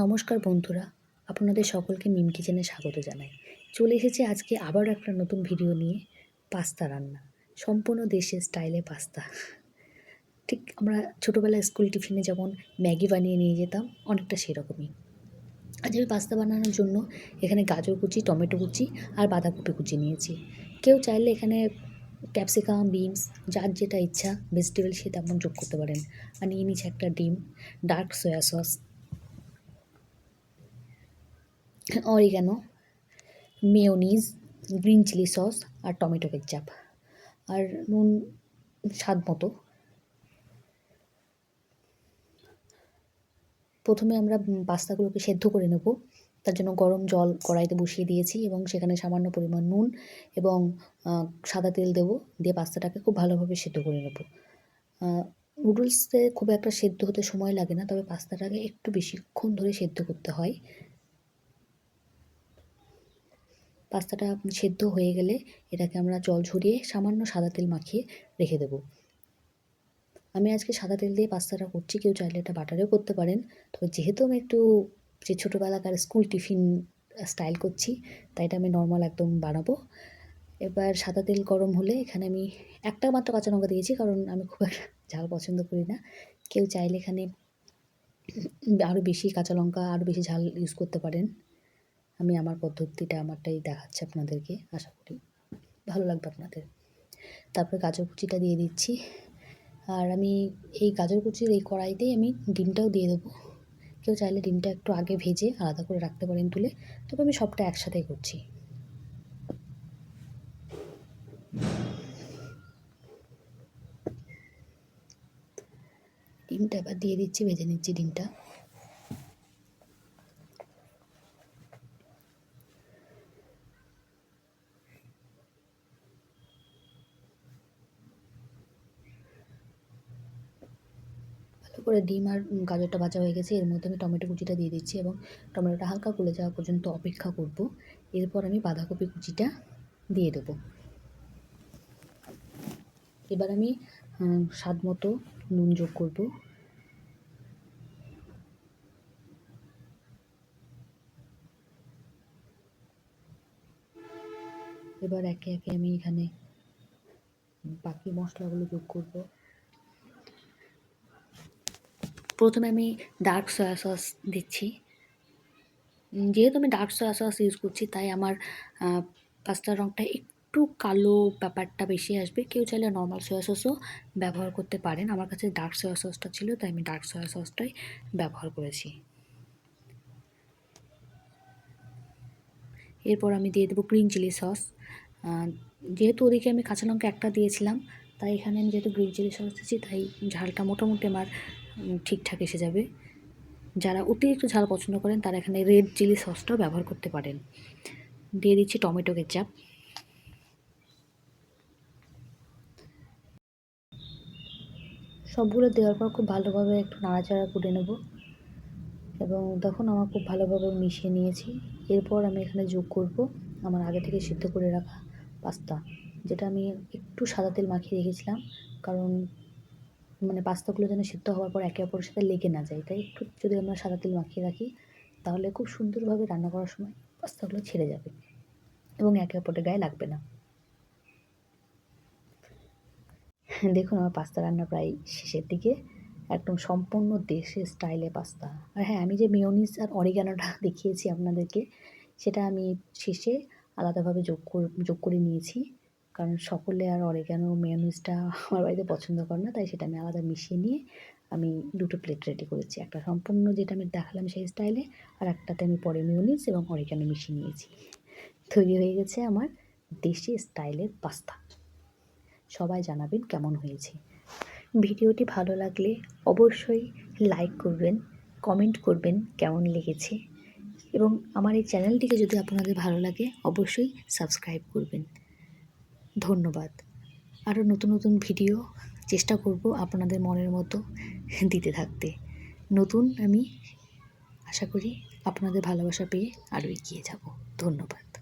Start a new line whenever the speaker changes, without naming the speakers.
নমস্কার বন্ধুরা, আপনাদের সকলকে মিম কিচেনে স্বাগত জানাই। চলে এসেছে আজকে আবার একটা নতুন ভিডিও নিয়ে, পাস্তা রান্না, সম্পূর্ণ দেশের স্টাইলে পাস্তা। ঠিক আমরা ছোটোবেলায় স্কুল টিফিনে যেমন ম্যাগি বানিয়ে নিয়ে যেতাম, অনেকটা সেরকমই। আজ আমি পাস্তা বানানোর জন্য এখানে গাজর কুচি, টমেটো কুচি আর বাঁধাকপি কুচি নিয়েছি। কেউ চাইলে এখানে ক্যাপসিকাম বিনস যার যেটা ইচ্ছা ভেজিটেবল সে তেমন যোগ করতে পারেন। আর নিয়ে নিচ্ছে একটা ডিম dark soya sauce oregano mayonnaise, green chilli sauce আর টমেটো কেচাপ। আর নুন স্বাদ মতো। প্রথমে আমরা পাস্তাগুলোকে সেদ্ধ করে নেব। তার জন্য গরম জল কড়াইতে বসিয়ে দিয়েছি এবং সেখানে সামান্য পরিমাণ নুন এবং সাদা তেল দেব। দিয়ে পাস্তাটাকে খুব ভালোভাবে সেদ্ধ করে নেব। নুডলসে খুব একটা সেদ্ধ হতে সময় লাগে না, তবে পাস্তাটাকে একটু বেশিক্ষণ ধরে সেদ্ধ করতে হয়। পাস্তাটা সেদ্ধ হয়ে গেলে এটাকে আমরা জল ঝরিয়ে সামান্য সাদা তেল মাখিয়ে রেখে দেবো। আমি আজকে সাদা তেল দিয়ে পাস্তাটা করছি, কেউ চাইলে এটা বাটারেও করতে পারেন। তবে যেহেতু আমি একটু যে ছোটোবেলাকার স্কুল টিফিন স্টাইল করছি, তাই এটা আমি নর্মাল একদম বানাবো। এবার সাদা তেল গরম হলে এখানে আমি একটা মাত্র কাঁচা লঙ্কা দিয়েছি, কারণ আমি খুব একটা ঝাল পছন্দ করি না। কেউ চাইলে এখানে আরও বেশি কাঁচা লঙ্কা আরও বেশি ঝাল ইউজ করতে পারেন। আমি আমার পদ্ধতিটা আমারটাই দেখাচ্ছি আপনাদেরকে, আশা করি ভালো লাগবে আপনাদের। তারপরে গাজর কুচিটা দিয়ে দিচ্ছি। আর আমি এই গাজর কুচির এই কড়াইতেই আমি ডিমটাও দিয়ে দেবো। কেউ চাইলে ডিমটা একটু আগে ভেজে আলাদা করে রাখতে পারেন তুলে, তবে আমি সবটা একসাথেই করছি। ডিমটা এবার দিয়ে দিচ্ছি, ভেজে নিচ্ছি ডিমটা। করে ডিম আর গাজরটা ভাজা হয়ে গেছে। এর মধ্যে আমি টমেটো কুচিটা দিয়ে দিচ্ছি এবং টমেটোটা হালকা গলে যাওয়া পর্যন্ত অপেক্ষা করব। এরপর আমি বাঁধাকপি কুচিটা দিয়ে দেবো। এবার আমি স্বাদ মতো নুন যোগ করব। এবার একে একে আমি এখানে বাকি মশলাগুলো যোগ করব। প্রথমে আমি ডার্ক সয়া সস দিচ্ছি। যেহেতু আমি ডার্ক সয়া সস ইউজ করছি, তাই আমার পাস্তার রঙটা একটু কালো ব্যাপারটা বেশি আসবে। কেউ চাইলে নর্মাল সয়া সসও ব্যবহার করতে পারেন। আমার কাছে ডার্ক সয়া সসটা ছিল, তাই আমি ডার্ক সয়া সসটাই ব্যবহার করেছি। এরপর আমি দিয়ে দেবো গ্রিন চিলি সস যেহেতু ওদিকে আমি কাঁচা লঙ্কা একটা দিয়েছিলাম, তাই এখানে আমি যেহেতু গ্রিন চিলি সস দিচ্ছি তাই ঝালটা মোটামুটি আমার ঠিকঠাক এসে যাবে। যারা অতিরিক্ত ঝাল পছন্দ করেন, তারা এখানে রেড চিলি সসটাও ব্যবহার করতে পারেন। দিয়ে দিচ্ছি টমেটো কেচাপ। সবগুলো দেওয়ার পর খুব ভালোভাবে একটু নাড়াচাড়া করে নেব। এবং তখন আমার খুব ভালোভাবে মিশিয়ে নিয়েছি। এরপর আমি এখানে যোগ করব আমার আগে থেকে সিদ্ধ করে রাখা পাস্তা, যেটা আমি একটু সাদা তেল মাখিয়ে রেখেছিলাম। কারণ মানে পাস্তাগুলো যেন সিদ্ধ হওয়ার পর একে অপরের সাথে লেগে না যায়, তাই একটু যদি আমরা সাদা তেল মাখিয়ে রাখি, তাহলে খুব সুন্দরভাবে রান্না করার সময় পাস্তাগুলো ছেড়ে যাবে এবং একে অপরের গায়ে লাগবে না। দেখুন আমার পাস্তা রান্না প্রায় শেষের দিকে, একদম সম্পূর্ণ দেশের স্টাইলে পাস্তা। আর হ্যাঁ আমি যে মেয়নিস আর অরিগানোটা দেখিয়েছি আপনাদেরকে, সেটা আমি শেষে আলাদাভাবে যোগ যোগ করে নিয়েছি। কারণ সকলে আর অরিগ্যানো মেয়নিজটা আমার বাড়িতে পছন্দ করে না, তাই সেটা আমি আলাদা মিশিয়ে নিয়ে আমি দুটো প্লেট রেডি করেছি। একটা সম্পূর্ণ যেটা আমি দেখালাম সেই স্টাইলে আর একটাতে আমি পরে মেয়নিজ এবং অরিগ্যানো মিশিয়ে নিয়েছি। তৈরি হয়ে গেছে আমার দেশি স্টাইলের পাস্তা সবাই জানাবেন কেমন হয়েছে। ভিডিওটি ভালো লাগলে অবশ্যই লাইক করবেন কমেন্ট করবেন কেমন লেগেছে। এবং আমার এই চ্যানেলটিকে যদি আপনাদের ভালো লাগে, অবশ্যই সাবস্ক্রাইব করবেন। ধন্যবাদ। আরও নতুন নতুন ভিডিও চেষ্টা করব আপনাদের মনের মতো দিতে থাকতে। নতুন আমি আশা করি আপনাদের ভালোবাসা পেয়ে আরও এগিয়ে যাব। ধন্যবাদ।